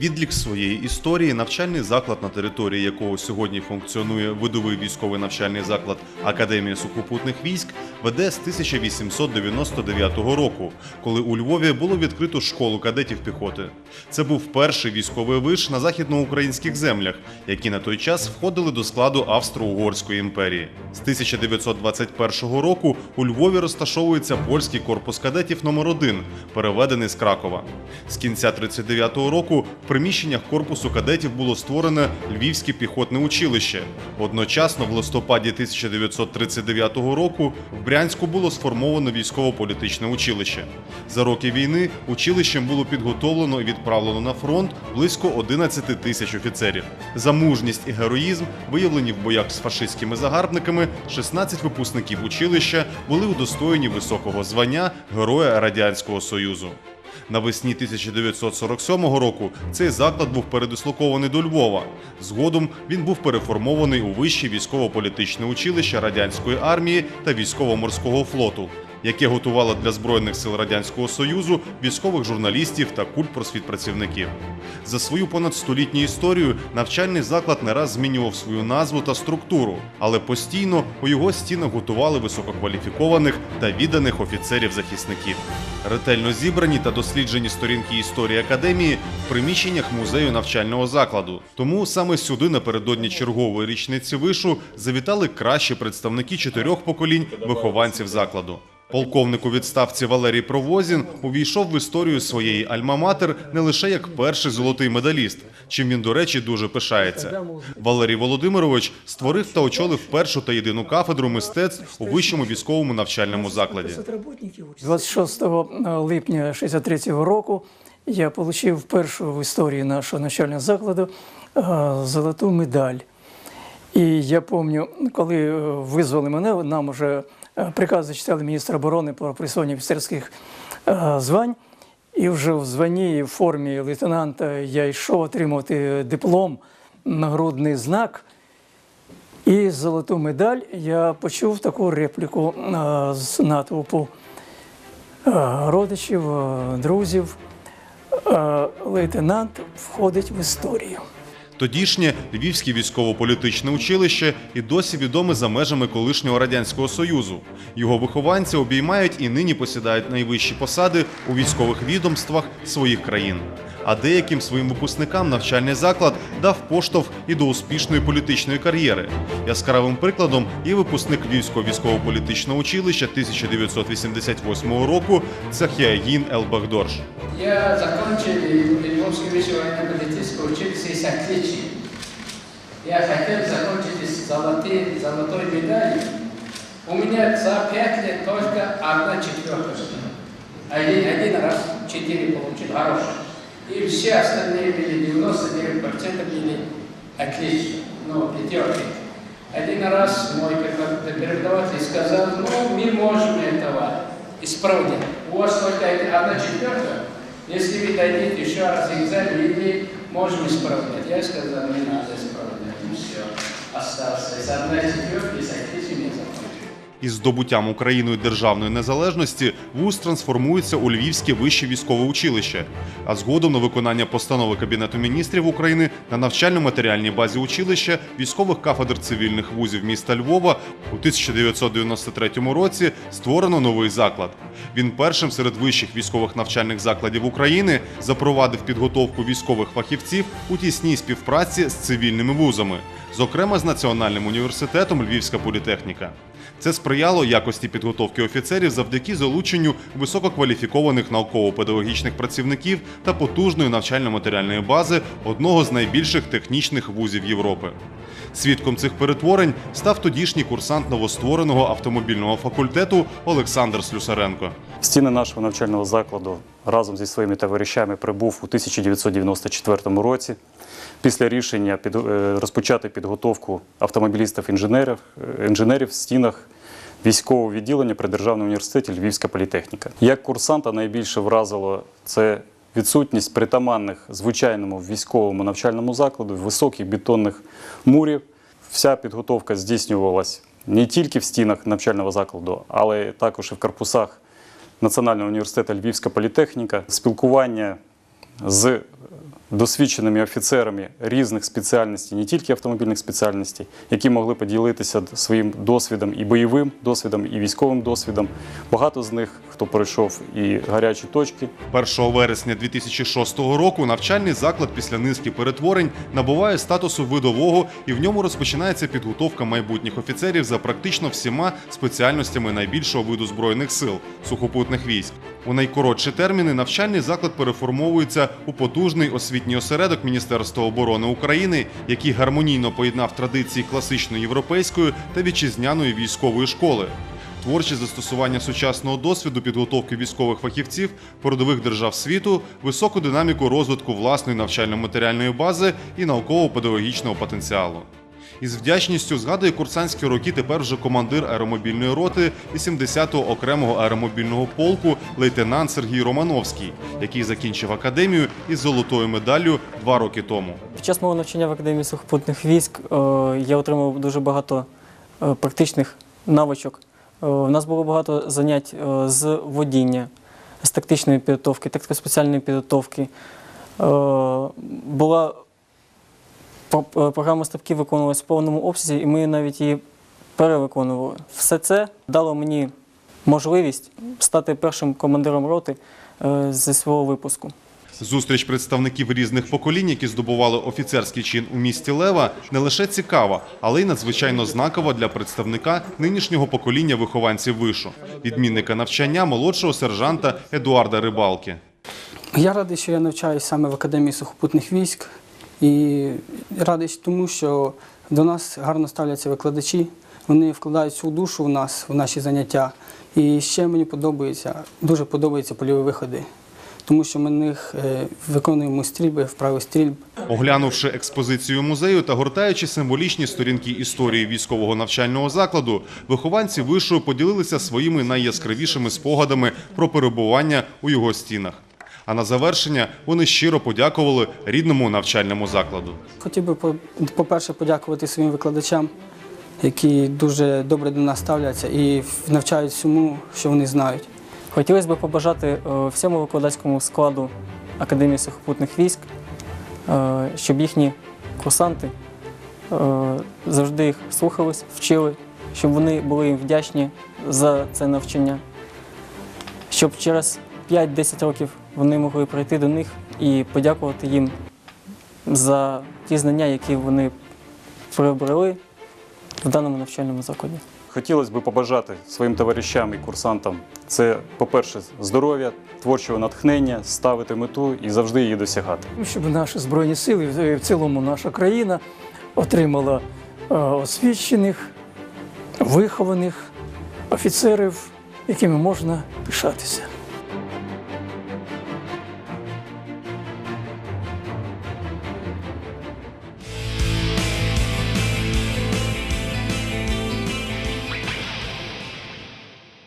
Відлік своєї історії навчальний заклад, на території якого сьогодні функціонує видовий військовий навчальний заклад Академія сухопутних військ, веде з 1899 року, коли у Львові було відкрито школу кадетів піхоти. Це був перший військовий виш на західноукраїнських землях, які на той час входили до складу Австро-Угорської імперії. З 1921 року у Львові розташовується польський корпус кадетів номер 1 переведений з Кракова. З кінця 39-го року приміщеннях корпусу кадетів було створене Львівське піхотне училище. Одночасно, в листопаді 1939 року в Брянську було сформовано військово-політичне училище. За роки війни училищем було підготовлено і відправлено на фронт близько 11 тисяч офіцерів. За мужність і героїзм, виявлені в боях з фашистськими загарбниками, 16 випускників училища були удостоєні високого звання Героя Радянського Союзу. Навесні 1947 року цей заклад був передислокований до Львова. Згодом він був переформований у вище військово-політичне училище радянської армії та військово-морського флоту, яке готувало для збройних сил радянського союзу військових журналістів та культпросвітпрацівників. За свою понадстолітню історію навчальний заклад не раз змінював свою назву та структуру, але постійно у його стінах готували висококваліфікованих та відданих офіцерів-захисників. Ретельно зібрані та досліджені сторінки історії академії в приміщеннях музею навчального закладу. Тому саме сюди напередодні чергової річниці вишу завітали кращі представники чотирьох поколінь вихованців закладу. Полковник у відставці Валерій Провозін увійшов в історію своєї альма-матер не лише як перший золотий медаліст, чим він, до речі, дуже пишається. Валерій Володимирович створив та очолив першу та єдину кафедру мистецтв у вищому військовому навчальному закладі. 26 липня 63-го року я отримав першу в історії нашого навчального закладу е, золоту медаль. І я пам'ятаю, коли е, визвали мене, нам вже е, приказ зачитали міністра оборони про присвоєння офіцерських е, звань. І вже в званні в формі лейтенанта я йшов отримувати диплом, нагрудний знак. І золоту медаль я почув таку репліку е, з натовпу е, родичів, е, друзів. Е, Лейтенант входить в історію. Тодішнє Львівське військово-політичне училище і досі відоме за межами колишнього радянського союзу. Його вихованці обіймають і нині посідають найвищі посади у військових відомствах своїх країн А деяким своїм випускникам навчальний заклад дав поштовх і до успішної політичної кар'єри. Яскравим прикладом є випускник Львівського військово-політичного училища 1988 року Цахіагін Елбагдорж. Я закончил Львовское высшее военно-политическое училище с отличием. Я хотел закончить с золотой, золотой медалью. У меня за пять лет только одна четверка была. Один, один раз четыре получил, хороший. И все остальные были 99% были отлично, ну, пятерки. Один раз мой преподаватель сказал, ну, мы можем этого исправить. У вас только одна четверка, если вы дадите еще раз экзамен, или можем исправлять. Я сказал, не надо исправлять. Ну все, остался. Из одной четверки, Із здобуттям Україною державної незалежності вуз трансформується у Львівське вище військове училище, а згодом на виконання постанови Кабінету міністрів України на навчально-матеріальній базі училища військових кафедр цивільних вузів міста Львова у 1993 році створено новий заклад. Він першим серед вищих військових навчальних закладів України запровадив підготовку військових фахівців у тісній співпраці з цивільними вузами, зокрема з Національним університетом Львівська політехніка. Це сприяло якості підготовки офіцерів завдяки залученню висококваліфікованих науково-педагогічних працівників та потужної навчально-матеріальної бази одного з найбільших технічних вузів Європи. Свідком цих перетворень став тодішній курсант новоствореного автомобільного факультету Олександр Слюсаренко. Стіни нашого навчального закладу разом зі своїми товаришами прибув у 1994 році. Після рішення під, е, розпочати підготовку автомобілістів-інженерів е, інженерів в стінах військового відділення при Державному університеті Львівська політехніка. Як курсанта найбільше вразило це відсутність притаманних звичайному військовому навчальному закладу високих бетонних мурів. Вся підготовка здійснювалась не тільки в стінах навчального закладу, але також і в корпусах Національного університету Львівська політехніка, спілкування з досвідченими офіцерами різних спеціальностей, не тільки автомобільних спеціальностей, які могли поділитися своїм досвідом і бойовим досвідом, і військовим досвідом. Багато з них, хто пройшов і гарячі точки, 1 вересня 2006 року навчальний заклад після низки перетворень набуває статусу видового і в ньому розпочинається підготовка майбутніх офіцерів за практично всіма спеціальностями найбільшого виду збройних сил сухопутних військ. У найкоротші терміни навчальний заклад переформовується у потужний освітній осередок Міністерства оборони України, який гармонійно поєднав традиції класичної європейської та вітчизняної військової школи. Творче застосування сучасного досвіду підготовки військових фахівців передових держав світу, високу динаміку розвитку власної навчально-матеріальної бази і науково-педагогічного потенціалу. Із вдячністю згадує курсантські роки тепер вже командир аеромобільної роти 80-го окремого аеромобільного полку лейтенант Сергій Романовський, який закінчив академію із золотою медаллю два роки тому. Під час мого навчання в Академії сухопутних військ е, я отримав дуже багато е, практичних навичок. Е, У нас було багато занять е, з водіння, з тактичної підготовки, тактико-спеціальної підготовки. Е, Була е, програма стрибків виконувалася в повному обсязі, і ми навіть її перевиконували. Все це дало мені можливість стати першим командиром роти е, зі свого випуску. Зустріч представників різних поколінь, які здобували офіцерський чин у місті Лева, не лише цікава, але й надзвичайно знакова для представника нинішнього покоління вихованців вишу, відмінника навчання молодшого сержанта Едуарда Рибалки. Я радий, що я навчаюся саме в Академії сухопутних військ. І радий тому, що до нас гарно ставляться викладачі. Вони вкладають всю душу в нас, в наші заняття. І ще мені подобається, дуже подобаються польові виходи, тому що ми них е, виконуємо стрільби, вправи стрільб. Оглянувши експозицію музею та гортаючи символічні сторінки історії військового навчального закладу, вихованці вишу поділилися своїми найяскравішими спогадами про перебування у його стінах. А на завершення вони щиро подякували рідному навчальному закладу. Хотів би, по- по-перше, подякувати своїм викладачам, які дуже добре до нас ставляться і навчають всьому, що вони знають. Хотілося б побажати е, всьому викладацькому складу Академії сухопутних військ, е, щоб їхні курсанти е, завжди їх слухались, вчили, щоб вони були їм вдячні за це навчання, щоб через 5-10 років вони могли прийти до них і подякувати їм за ті знання, які вони приобрели в даному навчальному закладі. Хотілося б побажати своїм товаришам і курсантам це, по-перше, здоров'я, творчого натхнення, ставити мету і завжди її досягати. щоб наші збройні сили, в цілому наша країна отримала е, освічених, вихованих офіцерів, якими можна пишатися.